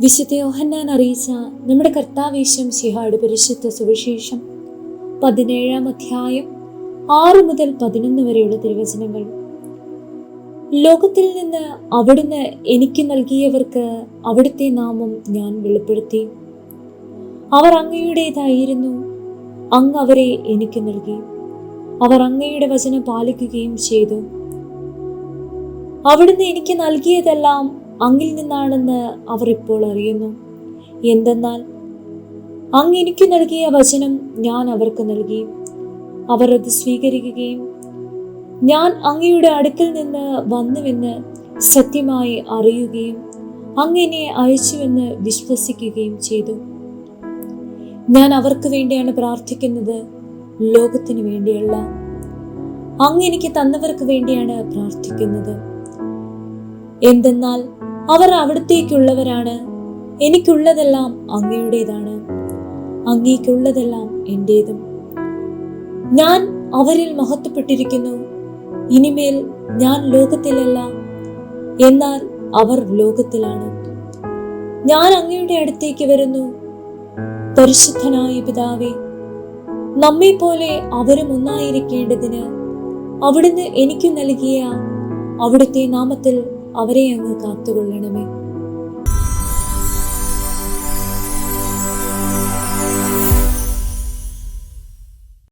വിശുദ്ധ യോഹന്നാൻ അറിയിച്ച നമ്മുടെ കർത്താവേശം ശിഹാട് പരിശുദ്ധ സുവിശേഷം പതിനേഴാം അധ്യായം ആറ് മുതൽ പതിനൊന്ന് വരെയുള്ള തിരുവചനങ്ങൾ. ലോകത്തിൽ നിന്ന് അവിടുന്ന് എനിക്ക് നൽകിയവർക്ക് അവിടുത്തെ നാമം ഞാൻ വെളിപ്പെടുത്തി. അവർ അങ്ങയുടേതായിരുന്നു അങ്ങ് അവരെ എനിക്ക് നൽകി. അവർ അങ്ങയുടെ വചനം പാലിക്കുകയും ചെയ്തു. അവിടുന്ന് എനിക്ക് നൽകിയതെല്ലാം അങ്ങിൽ നിന്നാണെന്ന് അവർ ഇപ്പോൾ അറിയുന്നു. എന്തെന്നാൽ അങ്ങ് എനിക്ക് നൽകിയ വചനം ഞാൻ അവർക്ക് നൽകി. അവർ അത് സ്വീകരിക്കുകയും ഞാൻ അങ്ങയുടെ അടുക്കൽ നിന്ന് വന്നുവെന്ന് സത്യമായി അറിയുകയും അങ്ങനെ അയച്ചുവെന്ന് വിശ്വസിക്കുകയും ചെയ്തു. ഞാൻ അവർക്ക് വേണ്ടിയാണ് പ്രാർത്ഥിക്കുന്നത് ലോകത്തിന് വേണ്ടിയല്ല. അങ്ങ് എനിക്ക് തന്നവർക്ക് വേണ്ടിയാണ് പ്രാർത്ഥിക്കുന്നത്. എന്തെന്നാൽ അവർ അവിടത്തേക്കുള്ളവരാണ്. എനിക്കുള്ളതെല്ലാം അങ്ങയുടേതാണ്. അങ്ങേക്കുള്ളതെല്ലാം എന്റേതും ഞാൻ അവരിൽ മഹത്വപ്പെട്ടിരിക്കുന്നു. ഇനിമേൽ ഞാൻ ലോകത്തിലല്ല എന്നാൽ അവർ ലോകത്തിലാണ്. ഞാൻ അങ്ങയുടെ അടുത്തേക്ക് വരുന്നു. പരിശുദ്ധനായ പിതാവേ നമ്മെ പോലെ അവരും ഒന്നായിരിക്കേണ്ടതിന് അവിടുന്ന് എനിക്ക് നൽകിയ അവിടുത്തെ നാമത്തിൽ അവരെ അങ്ങ് കാത്തുകൊള്ളണമേ.